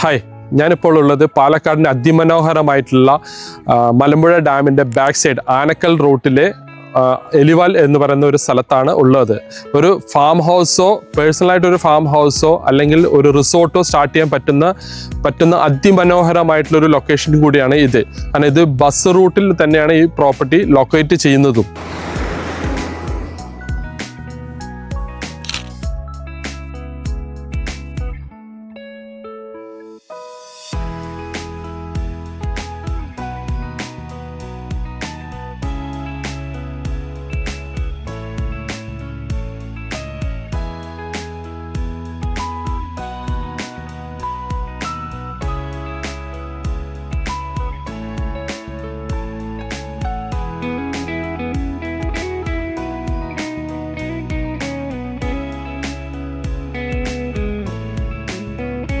Hi ഞാനിപ്പോൾ ഉള്ളത് പാലക്കാടിന്റെ അതിമനോഹരമായിട്ടുള്ള മലമ്പുഴ ഡാമിന്റെ ബാക്ക് സൈഡ് ആനക്കൽ റൂട്ടിലെ എലിവാൽ എന്ന് പറയുന്ന ഒരു സ്ഥലത്താണ് ഉള്ളത്. ഒരു ഫാം ഹൗസോ പേഴ്സണലായിട്ട് ഒരു ഫാം ഹൗസോ അല്ലെങ്കിൽ ഒരു റിസോർട്ടോ സ്റ്റാർട്ട് ചെയ്യാൻ പറ്റുന്ന പറ്റുന്ന അതിമനോഹരമായിട്ടുള്ള ഒരു ലൊക്കേഷൻ കൂടിയാണ് ഇത്. കാരണം ഇത് ബസ് റൂട്ടിൽ തന്നെയാണ് ഈ പ്രോപ്പർട്ടി ലൊക്കേറ്റ് ചെയ്യുന്നതും.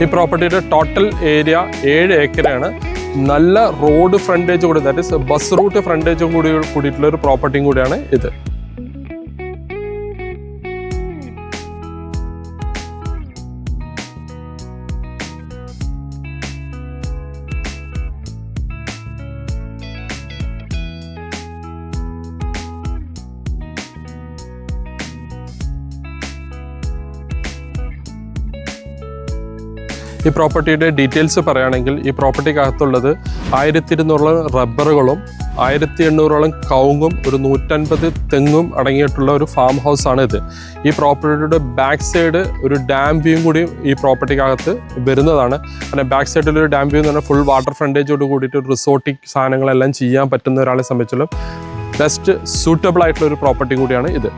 ഈ പ്രോപ്പർട്ടിയുടെ ടോട്ടൽ ഏരിയ ഏഴ് ഏക്കറാണ്. നല്ല റോഡ് ഫ്രണ്ടേജ് കൂടി ദാറ്റ് ഇസ് ബസ് റൂട്ട് ഫ്രണ്ടേജും കൂടി കൂടിയിട്ടുള്ള ഒരു പ്രോപ്പർട്ടിയും കൂടിയാണ് ഇത്. ഈ പ്രോപ്പർട്ടിയുടെ ഡീറ്റെയിൽസ് പറയുകയാണെങ്കിൽ ഈ പ്രോപ്പർട്ടിക്കകത്തുള്ളത് ആയിരത്തി ഇരുന്നൂറോളം റബ്ബറുകളും ആയിരത്തി എണ്ണൂറോളം കൗങ്ങും ഒരു നൂറ്റൻപത് തെങ്ങും അടങ്ങിയിട്ടുള്ള ഒരു ഫാം ഹൗസ് ആണ് ഇത്. ഈ പ്രോപ്പർട്ടിയുടെ ബാക്ക് സൈഡ് ഒരു ഡാം വ്യൂയും കൂടി ഈ പ്രോപ്പർട്ടിക്കകത്ത് വരുന്നതാണ്. പിന്നെ ബാക്ക് സൈഡിൽ ഒരു ഡാം വ്യൂ എന്ന് പറഞ്ഞാൽ ഫുൾ വാട്ടർ ഫ്രണ്ടേജോട് കൂടിയിട്ട് റിസോർട്ടിക് സാധനങ്ങളെല്ലാം ചെയ്യാൻ പറ്റുന്ന ഒരാളെ സംബന്ധിച്ചിടത്തോളം ബെസ്റ്റ് സൂട്ടബിൾ ആയിട്ടുള്ള ഒരു പ്രോപ്പർട്ടി കൂടിയാണ് ഇത്.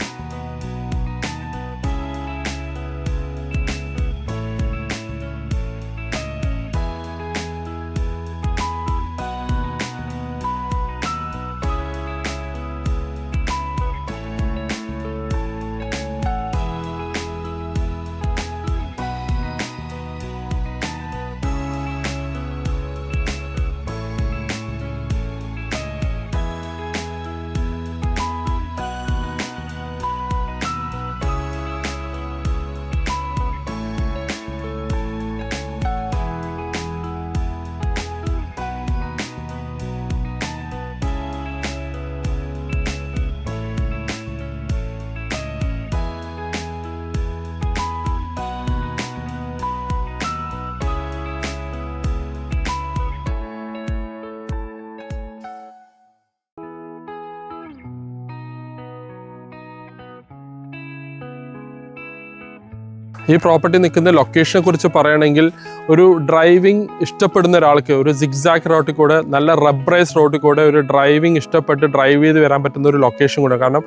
ഈ പ്രോപ്പർട്ടി നിൽക്കുന്ന ലൊക്കേഷനെ കുറിച്ച് പറയുകയാണെങ്കിൽ ഒരു ഡ്രൈവിംഗ് ഇഷ്ടപ്പെടുന്ന ഒരാൾക്ക് ഒരു സിഗ്സാക്ക് റോട്ടിൽ കൂടെ നല്ല റബ്ബറൈസ് റോട്ടിൽ കൂടെ ഒരു ഡ്രൈവിംഗ് ഇഷ്ടപ്പെട്ട് ഡ്രൈവ് ചെയ്ത് വരാൻ പറ്റുന്ന ഒരു ലൊക്കേഷൻ കൂടെ. കാരണം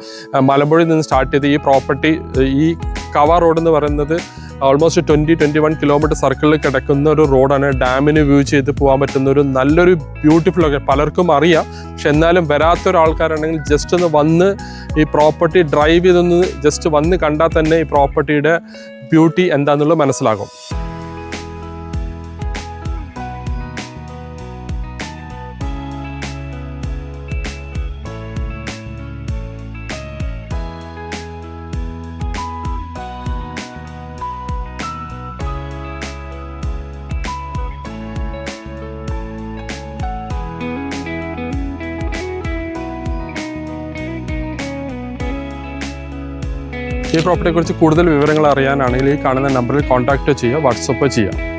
മലമ്പുഴയിൽ നിന്ന് സ്റ്റാർട്ട് ചെയ്ത് ഈ പ്രോപ്പർട്ടി ഈ കവ റോഡ് എന്ന് പറയുന്നത് almost twenty twenty one kilometre സർക്കിളിൽ കിടക്കുന്ന ഒരു റോഡാണ് ഡാമിന് വ്യൂ ചെയ്ത് പോകാൻ പറ്റുന്ന ഒരു നല്ലൊരു ബ്യൂട്ടിഫുൾ ഒക്കെ പലർക്കും അറിയാം. പക്ഷെ എന്നാലും വരാത്ത ഒരാൾക്കാരാണെങ്കിൽ ജസ്റ്റ് ഒന്ന് വന്ന് ഈ പ്രോപ്പർട്ടി ഡ്രൈവ് ചെയ്തൊന്ന് ജസ്റ്റ് വന്ന് കണ്ടാൽ തന്നെ ഈ പ്രോപ്പർട്ടിയുടെ ബ്യൂട്ടി എന്താണെന്നുള്ളത് മനസ്സിലാകും. ഈ പ്രോപ്പർട്ടിയെക്കുറിച്ച് കൂടുതൽ വിവരങ്ങൾ അറിയാനാണെങ്കിൽ ഈ കാണുന്ന നമ്പറിൽ കോൺടാക്റ്റ് ചെയ്യുക വാട്സപ്പ് ചെയ്യുക.